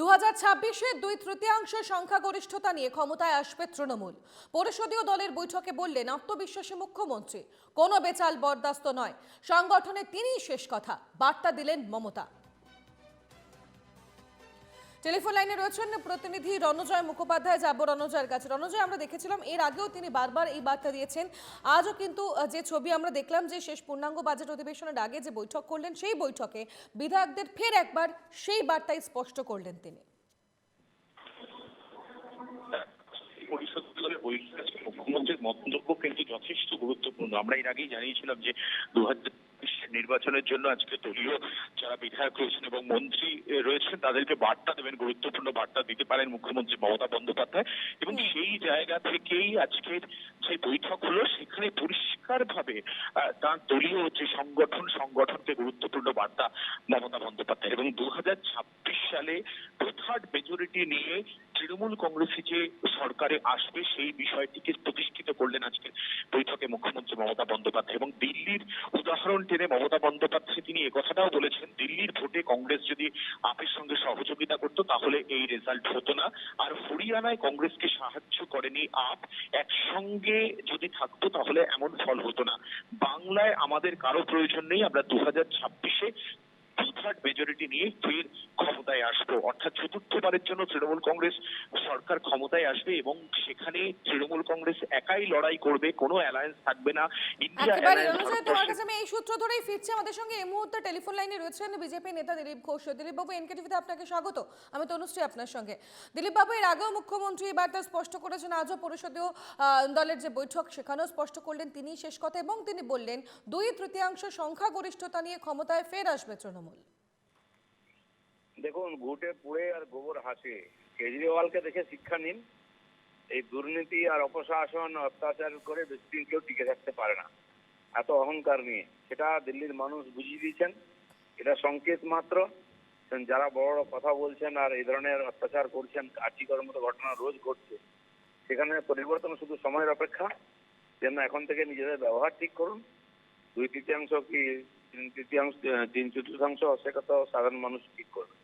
দু হাজার ছাব্বিশের দুই তৃতীয়াংশ সংখ্যাগরিষ্ঠতা নিয়ে ক্ষমতায় আসবে তৃণমূল। পরিষদীয় দলের বৈঠকে বললেন, আত্মবিশ্বাসী মুখ্যমন্ত্রী, কোনো বেচাল বরদাস্ত নয়। সংগঠনে তিনিই শেষ কথা। বার্তা দিলেন মমতা। টেলিফোন লাইনে রয়েছেন প্রতিনিধি রণজয় মুখোপাধ্যায়, যাব রণজয়ের কাছে। রণজয়, আমরা দেখেছিলাম, এর আগেও তিনি বারবার এই বার্তা দিয়েছেন। আজও কিন্তু যে ছবি আমরা দেখলাম, যে শেষ পূর্ণাঙ্গ বাজেট অধিবেশনের আগে যে বৈঠক করলেন, সেই বৈঠকে বিধায়কদের ফের একবার সেই বার্তাই স্পষ্ট করলেন তিনি। পরিষদ মুখ্যমন্ত্রীর মন্তব্য কিন্তু যথেষ্ট গুরুত্বপূর্ণ। আমরা এর আগেই জানিয়েছিলাম যে দু নির্বাচনের জন্য আজকে দলীয় যারা বিধায়ক রয়েছেন এবং মন্ত্রী রয়েছেন, তাদেরকে বার্তা দেবেন, গুরুত্বপূর্ণ বার্তা দিতে পারেন মুখ্যমন্ত্রী মমতা বন্দ্যোপাধ্যায়। এবং সেই জায়গা থেকেই আজকের যে বৈঠক হলো, সেখানে পরিষ্কার ভাবে তার দলীয় যে সংগঠন, সংগঠনকে গুরুত্বপূর্ণ বার্তা মমতা বন্দ্যোপাধ্যায় এবং দু হাজার ছাব্বিশ সালে টু মেজরিটি নিয়ে তৃণমূল কংগ্রেসে যে সরকারে আসবে, সেই বিষয়টিকে প্রতিষ্ঠিত করলেন আজকের বৈঠকে মুখ্যমন্ত্রী মমতা বন্দ্যোপাধ্যায় এবং দিল্লির উদাহরণ টেনে মমতা বন্দ্যোপাধ্যায় তিনি একথাটাও বলেছেন, দিল্লির ভোটে কংগ্রেস যদি আপের সঙ্গে সহযোগিতা করতো, তাহলে এই রেজাল্ট হতো না। আর হরিয়ানায় কংগ্রেসকে সাহায্য করেনি আপ, একসঙ্গে যদি থাকতো, তাহলে এমন ফল হতো না। বাংলায় আমাদের কারও প্রয়োজন নেই, আমরা দু হাজার ছাব্বিশে টু থার্ড মেজরিটি নিয়ে ফের ক্ষমতায় আসব। অর্থাৎ চতুর্থবারের জন্য তৃণমূল কংগ্রেস সরকার ক্ষমতায় আসবে এবং সেখানে তৃণমূল কংগ্রেস একাই লড়াই করবে কোনো অ্যালায়েন্স থাকবে না। ইন্ডিয়া আমি এই সূত্র ধরেই ফিরছি। আমাদের সঙ্গে এই মুহূর্তে টেলিফোন লাইনে রয়েছেন বিজেপি নেতা দিলীপ ঘোষ। দিলীপ বাবু এনকেটিভিতে আপনাকে স্বাগত। আমি তনুশ্রী আপনার সঙ্গে। দিলীপ বাবু এর আগেও মুখ্যমন্ত্রী এই বার্তা স্পষ্ট করেছেন আজও পরিষদীয় দলের যে বৈঠক সেখানেও স্পষ্ট করলেন তিনি শেষ কথা এবং তিনি বললেন দুই তৃতীয়াংশ সংখ্যাগরিষ্ঠতা নিয়ে ক্ষমতায় ফের আসবে তৃণমূল। দেখুন ঘুটে পুড়ে আর গোবর হাসে। কেজরিওয়ালকে দেখে শিক্ষা নিন। এই দুর্নীতি আর অপশাসন অত্যাচার করে বেশি কেউ টিকে থাকতে পারে না। এত অহংকার নিয়ে। সেটা দিল্লির মানুষ বুঝিয়ে দিয়েছেন। এটা সংকেত মাত্র। যারা বড় বড় কথা বলছেন আর এই ধরনের অত্যাচার করছেন কার্যকর মতো ঘটনা রোজ ঘটছে, সেখানে পরিবর্তন শুধু সময়ের অপেক্ষা। যেন এখন থেকে নিজেদের ব্যবহার ঠিক করুন। দুই তৃতীয়াংশ কি তিন তৃতীয়াংশ তিন চতুর্থাংশ সে কথা সাধারণ মানুষ ঠিক করবে?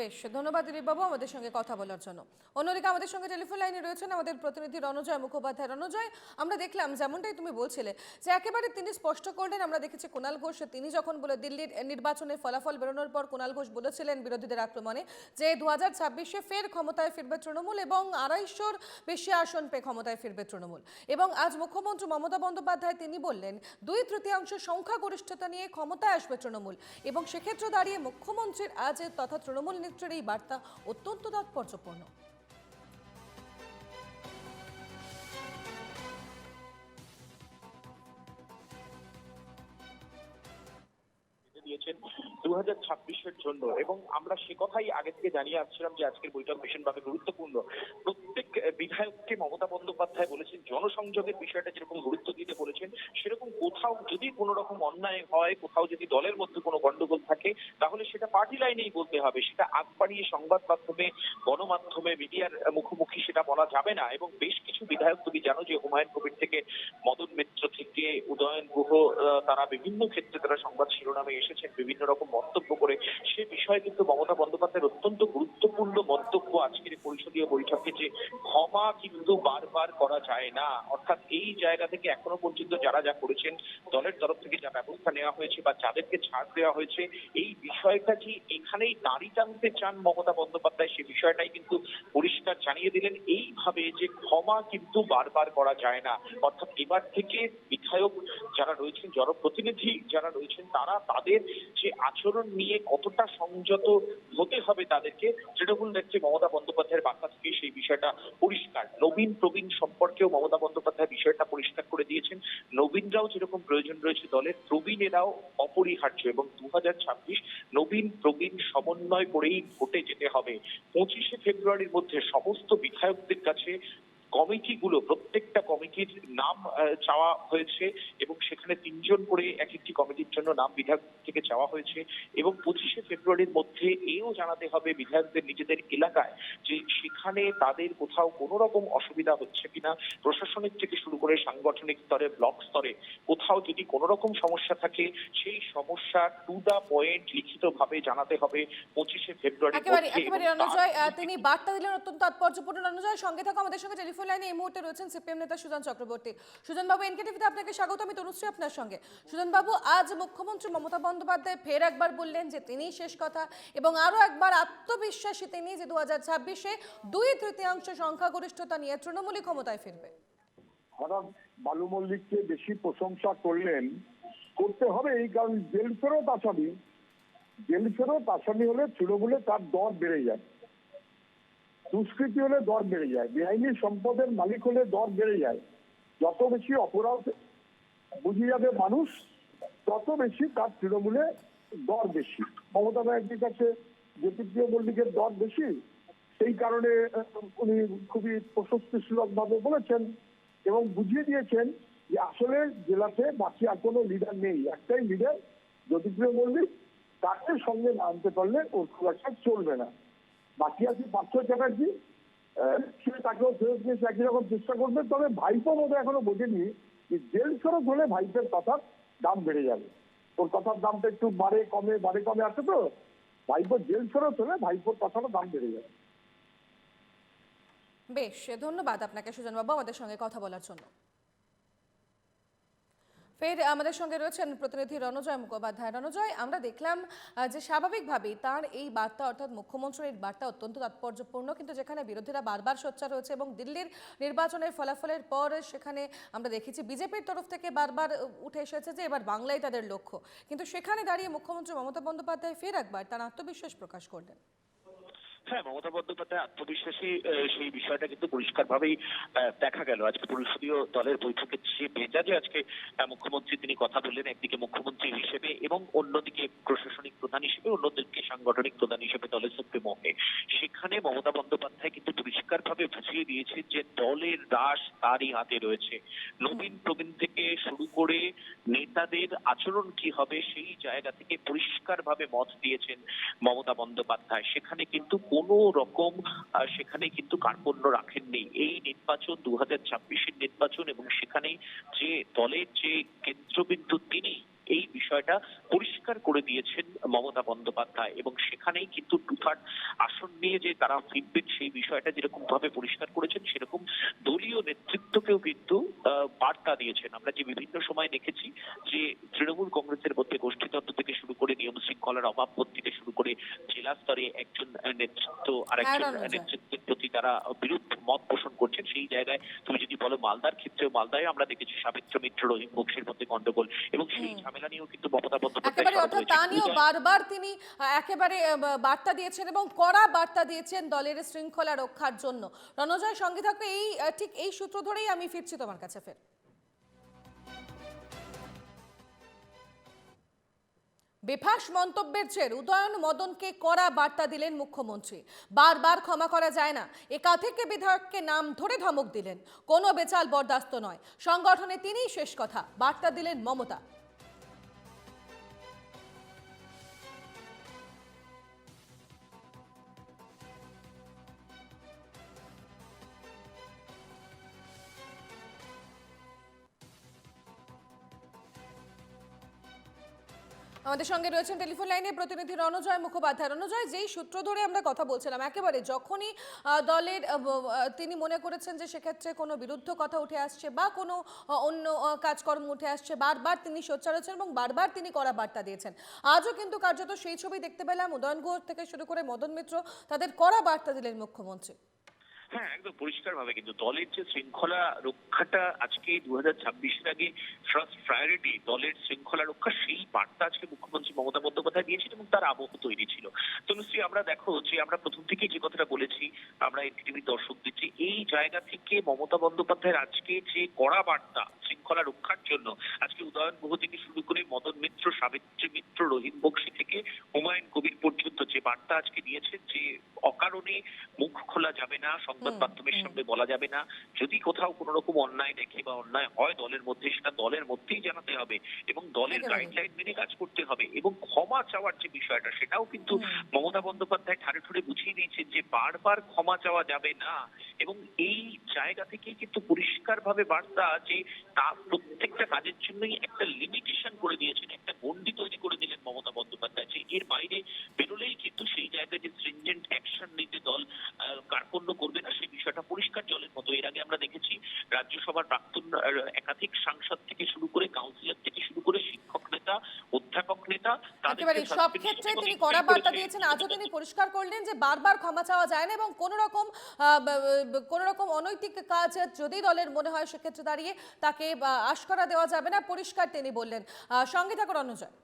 বেশ, ধন্যবাদ দিলীপ বাবু আমাদের সঙ্গে কথা বলার জন্য। অন্যদিকে আমাদের সঙ্গে টেলিফোন লাইনে রয়েছেন আমাদের প্রতিনিধি রণজয় মুখোপাধ্যায়। রণজয়, আমরা দেখলাম, যেমনটাই তুমি বলছিলে, যে একেবারে তিনি স্পষ্ট করলেন, আমরা দেখেছি কুণাল ঘোষ, তিনি যখন বলে দিল্লির নির্বাচনের ফলাফল বেরোনোর পর কুণাল ঘোষ বলেছিলেন বিরোধীদের আক্রমণে যে দু হাজার ছাব্বিশে ফের ক্ষমতায় ফিরবে তৃণমূল এবং আড়াইশোর বেশি আসন পেয়ে ক্ষমতায় ফিরবে তৃণমূল। এবং আজ মুখ্যমন্ত্রী মমতা বন্দ্যোপাধ্যায় তিনি বললেন, দুই তৃতীয়াংশ সংখ্যাগরিষ্ঠতা নিয়ে ক্ষমতায় আসবে তৃণমূল এবং সেক্ষেত্রে দাঁড়িয়ে মুখ্যমন্ত্রীর আজ তথা তৃণমূল নেত্রীর এই বার্তা অত্যন্ত তাৎপর্যপূর্ণ। দিয়েছেন দু হাজার জন্য। এবং আমরা সে কথাই আগে থেকে জানিয়ে আসছিলাম যে আজকের বৈঠক ভীষণভাবে গুরুত্বপূর্ণ। প্রত্যেক বিধায়ককে মমতা বন্দ্যোপাধ্যায় বলেছেন, জনসংযোগের বিষয়টা যেরকম গুরুত্ব দিতে বলেছেন, সেরকম কোথাও যদি কোনো রকম অন্যায় হয়, কোথাও যদি দলের মধ্যে কোনো গন্ডগোল থাকে, তাহলে সেটা পার্টি লাইনেই বলতে হবে। সেটা আগ বাড়িয়ে সংবাদ মাধ্যমে, গণমাধ্যমে, মিডিয়ার মুখোমুখি সেটা বলা যাবে না। এবং বেশ কিছু বিধায়ক তুমি জানো যে হুমায়ুন কবির থেকে মদন মিত্র থেকে উদয়ন গুহ আহ, তারা বিভিন্ন ক্ষেত্রে তারা সংবাদ শিরোনামে এসেছেন, বিভিন্ন রকম মন্তব্য করে। সে বিষয়ে কিন্তু মমতা বন্দ্যোপাধ্যায়ের অত্যন্ত গুরুত্বপূর্ণ মন্তব্য আজকের পরিষদীয় বৈঠকে যে, ক্ষমা কিন্তু বারবার করা যায় না। অর্থাৎ এই জায়গা থেকে এখনও পর্যন্ত যারা যা করেছেন, দলের তরফ থেকে যা ব্যবস্থা নেওয়া হয়েছে বা যাদেরকে ছাড় দেওয়া হয়েছে, এই বিষয়টা যে এখানেই দাঁড়ি টানতে চান মমতা বন্দ্যোপাধ্যায়? সে বিষয়টাই কিন্তু পরিষ্কার জানিয়ে দিলেন। এইভাবে যে ক্ষমা কিন্তু বারবার করা যায় না। অর্থাৎ এবার থেকে বিধায়ক যারা রয়েছেন, জনপ্রতিনিধি যারা রয়েছেন, তারা তাদের যে আচরণ নিয়ে কতটা সংযত হতে হবে তাদেরকে, তৃণমূল নেত্রী মমতা বন্দ্যোপাধ্যায়ের বার্তা থেকে সেই বিষয়টা পরিষ্কার। নবীন প্রবীণ সম্পর্কেও মমতা বন্দ্যোপাধ্যায় বিষয়টা পরিষ্কার করে দিয়েছেন। নবীনরাও যেরকম প্রয়োজন রয়েছে দলের প্রবীণেরাও অপরিহার্য এবং দু হাজার ছাব্বিশ নবীন প্রবীণ সমন্বয় করেই ভোটে যেতে হবে। পঁচিশে ফেব্রুয়ারির মধ্যে সমস্ত বিধায়কদের কাছে কমিটিগুলো প্রত্যেকটা কমিটির নাম চাওয়া হয়েছে এবং সেখানে তিনজন করে এক একটি কমিটির জন্য নাম বিধায়ক থেকে চাওয়া হয়েছে এবং পঁচিশে ফেব্রুয়ারির মধ্যে এও জানাতে হবে বিধায়কদের নিজেদের এলাকায় যে সেখানে তাদের কোথাও কোনো রকম অসুবিধা হচ্ছে কিনা। প্রশাসনিক থেকে শুরু করে সাংগঠনিক স্তরে ব্লক স্তরে কোথাও যদি কোনো রকম সমস্যা থাকে সেই সমস্যা টু দা পয়েন্ট লিখিতভাবে জানাতে হবে পঁচিশে ফেব্রুয়ারি একেবারে একেবারে রণজয় তিনি বার্তা দিলেন অত্যন্ত তাৎপর্যপূর্ণ রণজয় সঙ্গে থাকো আমাদের সঙ্গে টেলিফোন লাইনে এই মুহূর্তে রয়েছেন সিপিএম নেতা সুজন চক্রবর্তী। সুজন বাবু এনকেটিভিতে আপনাকে স্বাগত, আমি তনুশ্রী আপনার সঙ্গে। সুজন বাবু আজ মুখ্যমন্ত্রী মমতা বন্দ্যোপাধ্যায় ফের একবার বললেন যে তিনিই শেষ কথা এবং আরও একবার আত্মবিশ্বাসী তিনি যে দু হাজার ছাব্বিশে দুই তৃতীয়াংশ সংখ্যাগরিষ্ঠতা নিয়ে তৃণমূলই ক্ষমতায় ফিরবে। বালু মল্লিককে বেশি প্রশংসা করলেন, করতে হবে এই কারণ জেল ফেরত আসামি। জেল ফেরত আসামি হলে তৃণমূলে তার দর বেড়ে যায় দুষ্কৃতি হলে দর বেড়ে যায়, বেআইনি সম্পদের মালিক হলে দর বেড়ে যায়। যত বেশি অপরাধ বুঝে যাবে মানুষ, তত বেশি তার তৃণমূলে দর বেশি। মমতা ব্যানার্জির কাছে জ্যোতিপ্রিয় মল্লিকের দর বেশি, সেই কারণে উনি খুবই প্রশস্তিসূলক ভাবে বলেছেন এবং বুঝিয়ে দিয়েছেন যে আসলে জেলাতে বাকি আর কোনো লিডার নেই। একটাই লিডার জ্যোতিপ্রিয় মল্লিক, তাকে সঙ্গে আনতে পারলে ওর খুব একটা চলবে না। বাকি আছে পার্থ চ্যাটার্জি সে তাকেও ফেরত নিয়ে একই রকম চেষ্টা করবে। তবে ভাইপো মতো এখনও বোঝেনি যে জেল ফেরত হলে ভাইপের কথার দাম বেড়ে যাবে। ওর কথার দামটা একটু বাড়ে, কমে বাড়ে, কমে আছে তো। ভাইপো জেল ফেরত হলে ভাইপোর কথাটা দাম বেড়ে যাবে। বেশ, ধন্যবাদ আপনাকে সুজন বাবু আমাদের সঙ্গে কথা বলার জন্য। ফের আমাদের সঙ্গে রয়েছেন প্রতিনিধি রণজয় মুখোপাধ্যায়। রণজয়, আমরা দেখলাম যে স্বাভাবিকভাবেই তার এই বার্তা অর্থাৎ মুখ্যমন্ত্রীর বার্তা অত্যন্ত তাৎপর্যপূর্ণ, কিন্তু যেখানে বিরোধীরা বারবার সোচ্চার রয়েছে এবং দিল্লির নির্বাচনের ফলাফলের পর সেখানে আমরা দেখেছি বিজেপির তরফ থেকে বারবার উঠে এসেছে যে এবার বাংলাই তাদের লক্ষ্য। কিন্তু সেখানে দাঁড়িয়ে মুখ্যমন্ত্রী মমতা বন্দ্যোপাধ্যায় ফের একবার তার আত্মবিশ্বাস প্রকাশ করলেন। হ্যাঁ মমতা বন্দ্যোপাধ্যায় আত্মবিশ্বাসী সেই বিষয়টা কিন্তু পরিষ্কারভাবেই আহ, দেখা গেল। আজকে পরিষদীয় দলের বৈঠকে যে মেজাজে আজকে মুখ্যমন্ত্রী তিনি কথা বললেন একদিকে মুখ্যমন্ত্রী হিসেবে এবং অন্যদিকে প্রশাসনিক প্রধান হিসেবে অন্যদিকে সাংগঠনিক প্রধান হিসেবে দলের সুপ্রিমো হয়ে সেখানে মমতা বন্দ্যোপাধ্যায় কিন্তু পরিষ্কারভাবে বুঝিয়ে দিয়েছে যে দলের দাস তারই হাতে রয়েছে। নবীন প্রবীণ থেকে শুরু করে নেতাদের আচরণ কি হবে সেই জায়গা থেকে পরিষ্কারভাবে মত দিয়েছেন মমতা বন্দ্যোপাধ্যায়। সেখানে কিন্তু কোনো রকম সেখানে কিন্তু কার্পণ্য রাখেননি। এই নির্বাচন দু হাজার ছাব্বিশের নির্বাচন এবং সেখানে যে দলের যে কেন্দ্রবিন্দু, তিনি এই বিষয়টা পরিষ্কার করে দিয়েছেন মমতা বন্দ্যোপাধ্যায়। এবং সেখানেই কিন্তু টু থার্ড আসন নিয়ে যে তারা ফিরবেন, সেই বিষয়টা যেরকম ভাবে পরিষ্কার করেছেন, সেরকম দলীয় নেতৃত্বকেও কিন্তু বার্তা দিয়েছেন। আমরা যে বিভিন্ন সময় দেখেছি যে তৃণমূল কংগ্রেসের মধ্যে গোষ্ঠীতন্ত্র থেকে শুরু করে নিয়ম শৃঙ্খলার অভাব থেকে শুরু করে জেলা স্তরে একজন নেতৃত্ব আরেকজন হ্যাঁ, রণজয়। নেতৃত্বের প্রতি তারা বিরূপ মত পোষণ করছেন। সেই জায়গায় তুমি যদি বলো মালদার ক্ষেত্রেও মালদায় আমরা দেখেছি সাবিত্র মিত্র রহিম বংশের মধ্যে গন্ডগোল এবং সেই ঝামেলা নিয়েও কিন্তু মমতা বন্দ্যোপাধ্যায় অর্থাৎ তা নিয়েও বারবার তিনি একেবারে বার্তা দিয়েছেন এবং কড়া বার্তা দিয়েছেন দলের শৃঙ্খলা রক্ষার জন্য। রণজয় সঙ্গে থাকো এই ঠিক এই সূত্র ধরেই আমি ফিরছি তোমার কাছে ফের। বেফাস মন্তব্যের জের উদয়ন মদনকে কড়া বার্তা দিলেন মুখ্যমন্ত্রী। বারবার ক্ষমা করা যায় না। একা থেকে বিধায়ককে নাম ধরে ধমক দিলেন। কোনো বেচাল বরদাস্ত নয়। সংগঠনে তিনিই শেষ কথা। বার্তা দিলেন মমতা। আমাদের সঙ্গে রয়েছেন টেলিফোন লাইনে প্রতিনিধি রণজয় মুখোপাধ্যায়। রণজয়, যেই সূত্র ধরে আমরা কথা বলছিলাম, একেবারে যখনই দলের তিনি মনে করেছেন যে সেক্ষেত্রে কোনো বিরুদ্ধ কথা উঠে আসছে বা কোনো অন্য কাজকর্ম উঠে আসছে, বারবার তিনি সোচ্চার হচ্ছেন এবং বারবার তিনি কড়া বার্তা দিয়েছেন। আজও কিন্তু কার্যত সেই ছবি দেখতে পেলাম। উদয়ন ঘোষ থেকে শুরু করে মদন মিত্র, তাদের কড়া বার্তা দিলেন মুখ্যমন্ত্রী। হ্যাঁ একদম পরিষ্কার ভাবে কিন্তু দলের যে শৃঙ্খলা রক্ষাটা আজকে দু হাজার ছাব্বিশের আগে ফার্স্ট প্রায়োরিটি দলের শৃঙ্খলা রক্ষা, সেই বার্তা আজকে মুখ্যমন্ত্রী মমতা বন্দ্যোপাধ্যায় দিয়েছেন এবং তার আবহ তৈরি ছিল। তনুশ্রী আমরা দেখো যে আমরা প্রথম থেকেই যে কথাটা বলেছি, আমরা এনটিভির দর্শক দিচ্ছি, এই জায়গা থেকে মমতা বন্দ্যোপাধ্যায়ের আজকে যে কড়া বার্তা শৃঙ্খলা রক্ষার জন্য, আজকে উদয়ন গুহ থেকে শুরু করে মদন মিত্র, সাবিত্রী মিত্র, রহিম বক্সি থেকে হুমায়ুন কবির পর্যন্ত বার্তা আজকে দিয়েছেন যে অকারণে মুখ খোলা যাবে না সংবাদ মাধ্যমের সামনে বলা যাবে না। যদি কোথাও কোনো রকম অন্যায় দেখে বা অন্যায় হয় দলের মধ্যে সেটা দলের মধ্যেই জানাতে হবে এবং দলের গাইডলাইন মেনে কাজ করতে হবে এবং ক্ষমা চাওয়ার যে বিষয়টা সেটাও কিন্তু মমতা বন্দ্যোপাধ্যায় ঠারে ঠুরে বুঝিয়ে দিয়েছেন যে বারবার ক্ষমা চাওয়া যাবে না এবং এই জায়গা থেকে কিন্তু পরিষ্কার ভাবে বার্তা যে তা প্রত্যেকটা কাজের জন্যই একটা লিমিটেশন করে দিয়েছেন একটা গন্ডি তৈরি করে দিলেন মমতা বন্দ্যোপাধ্যায় যে এর বাইরে বেরোলেই কিন্তু সেই জায়গায় যে স্ট্রিনজেন্ট অ্যাকশন নিতে দল কার্পণ্য করবে না সেই বিষয়টা পরিষ্কার জলের মতো। এর আগে আমরা দেখেছি রাজ্যসভার প্রাক্তন একাধিক সাংসদ থেকে শুরু করে কাউন্সিলর থেকে শুরু করে শিক্ষক নেতা অধ্যাপক নেতা একেবারে সব ক্ষেত্রে তিনি কড়া বার্তা দিয়েছেন। আজও তিনি পরিষ্কার করলেন যে বারবার ক্ষমা চাওয়া যায় না এবং কোনো রকম কোনো রকম অনৈতিক কাজ যদি দলের মনে হয় সেক্ষেত্রে দাঁড়িয়ে তাকে আহ, আশকারা দেওয়া যাবে না। পরিষ্কার তিনি বললেন। সঙ্গে থাকুন অনুজয়।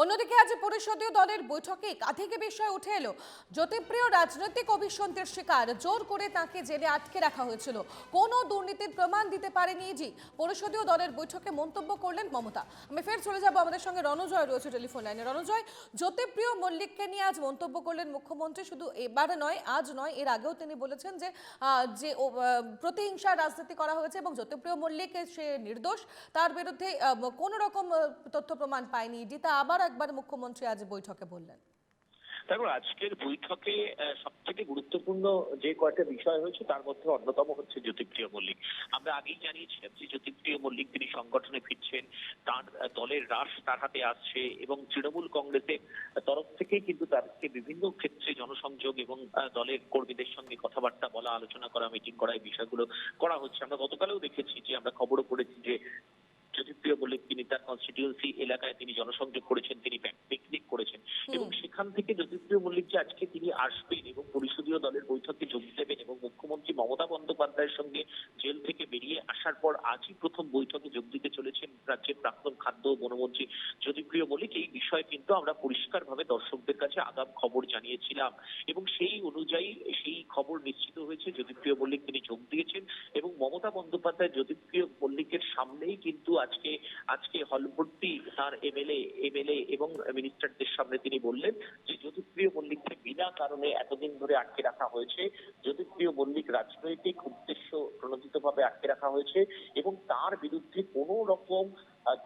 অন্যদিকে আজ পরিষদীয় দলের বৈঠকে একাধিক বিষয় উঠে এলো। জ্যোতিপ্রিয় রাজনৈতিক অভিসন্ধির শিকার, জোর করে তাকে জেলে আটকে রাখা হয়েছিল। কোনো দুর্নীতির প্রমাণ দিতে পারেনি ইজি পরিষদীয় দলের বৈঠকে মন্তব্য করলেন মমতা। আমি ফের চলে যাব আমাদের সঙ্গে রণজয় রয়েছে টেলিফোন লাইনে। রণজয়, জ্যোতিপ্রিয় মল্লিককে নিয়ে আজ মন্তব্য করলেন মুখ্যমন্ত্রী। শুধু এবারে নয়, আজ নয়, এর আগেও তিনি বলেছেন যে যে প্রতিহিংসার রাজনীতি করা হয়েছে এবং জ্যোতিপ্রিয় মল্লিক সে নির্দোষ। তার বিরুদ্ধে কোনো রকম তথ্য প্রমাণ পায়নি ইডি। তা আবার একবার মুখ্যমন্ত্রী আজ বৈঠকে বললেন। দেখো, আজকের বৈঠকে সব থেকে গুরুত্বপূর্ণ যে কয়েকটা বিষয় হয়েছে, তার মধ্যে অন্যতম হচ্ছে জ্যোতিপ্রিয় মল্লিক। আমরা আগেই জানিয়েছিলাম যে জ্যোতিপ্রিয় মল্লিক তিনি সংগঠনে ফিরছেন, তার দলের রাশ তার হাতে আসছে এবং তৃণমূল কংগ্রেসের তরফ থেকেই কিন্তু তাকে বিভিন্ন ক্ষেত্রে জনসংযোগ এবং দলের কর্মীদের সঙ্গে কথাবার্তা বলা, আলোচনা করা, মিটিং করা, এই বিষয়গুলো করা হচ্ছে। আমরা গতকালেও দেখেছি যে আমরা খবরও পড়েছি যে জ্যোতিপ্রিয় মল্লিক তিনি তার কনস্টিটিউয়েন্সি এলাকায় তিনি জনসংযোগ করেছেন তিনি পিকনিক করেছেন এবং সেখান থেকে জ্যোতিপ্রিয় মল্লিক যে আজকে তিনি আসবেন এবং পরিষদীয় দলের বৈঠকে যোগ দেবেন এবং মুখ্যমন্ত্রী মমতা বন্দ্যোপাধ্যায়ের সঙ্গে জেল থেকে বেরিয়ে আসার পর আজই প্রথম বৈঠকে যোগ দিতে চলেছেন রাজ্যের প্রাক্তন খাদ্য ও বনমন্ত্রী জ্যোতিপ্রিয় মল্লিক। এই বিষয়ে কিন্তু আমরা পরিষ্কারভাবে দর্শকদের কাছে আগাম খবর জানিয়েছিলাম এবং সেই অনুযায়ী সেই খবর নিশ্চিত হয়েছে। জ্যোতিপ্রিয় মল্লিক তিনি যোগ দিয়েছেন এবং মমতা বন্দ্যোপাধ্যায় জ্যোতিপ্রিয় সামনেই কিন্তু আজকে আজকে হলভর্তি তার এমএলএ এমএলএ এবং মিনিস্টারদের সামনে তিনি বললেন যে জ্যোতিপ্রিয় মল্লিককে বিনা কারণে এতদিন ধরে আটকে রাখা হয়েছে। জ্যোতিপ্রিয় মল্লিক রাজনৈতিক উদ্দেশ্য প্রণোদিত ভাবে আটকে রাখা হয়েছে এবং তার বিরুদ্ধে কোনো রকম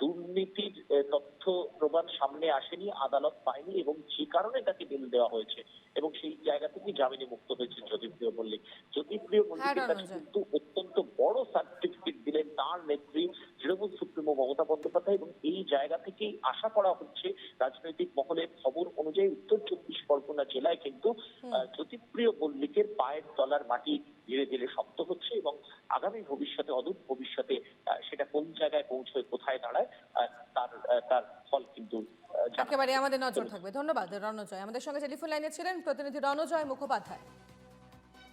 দুর্নীতির তথ্য প্রমাণ সামনে আসেনি আদালত পায়নি এবং যে কারণে তাকে বেল দেওয়া হয়েছে এবং সেই জায়গা থেকে জামিনে মুক্ত হয়েছে জ্যোতিপ্রিয় মল্লিক। জ্যোতিপ্রিয় মল্লিকের কাছে কিন্তু অত্যন্ত বড় সার্টিফিকেট দিলেন তার নেত্রী তৃণমূল সুপ্রিমো মমতা বন্দ্যোপাধ্যায় এবং এই জায়গা থেকেই আশা করা হচ্ছে রাজনৈতিক মহলের খবর অনুযায়ী উত্তর চব্বিশ পরগনা জেলায় কিন্তু জ্যোতিপ্রিয় মল্লিকের পায়ের তলার মাটি ধীরে ধীরে শক্ত হচ্ছে এবং আগামী ভবিষ্যতে অদূর ভবিষ্যতে আহ, সেটা কোন জায়গায় পৌঁছয় কোথায় দাঁড়ায় তার তার ফল কিন্তু একেবারে আমাদের নজর থাকবে। ধন্যবাদ রণজয়। আমাদের সঙ্গে টেলিফোন লাইনে ছিলেন প্রতিনিধি রণজয় মুখোপাধ্যায়।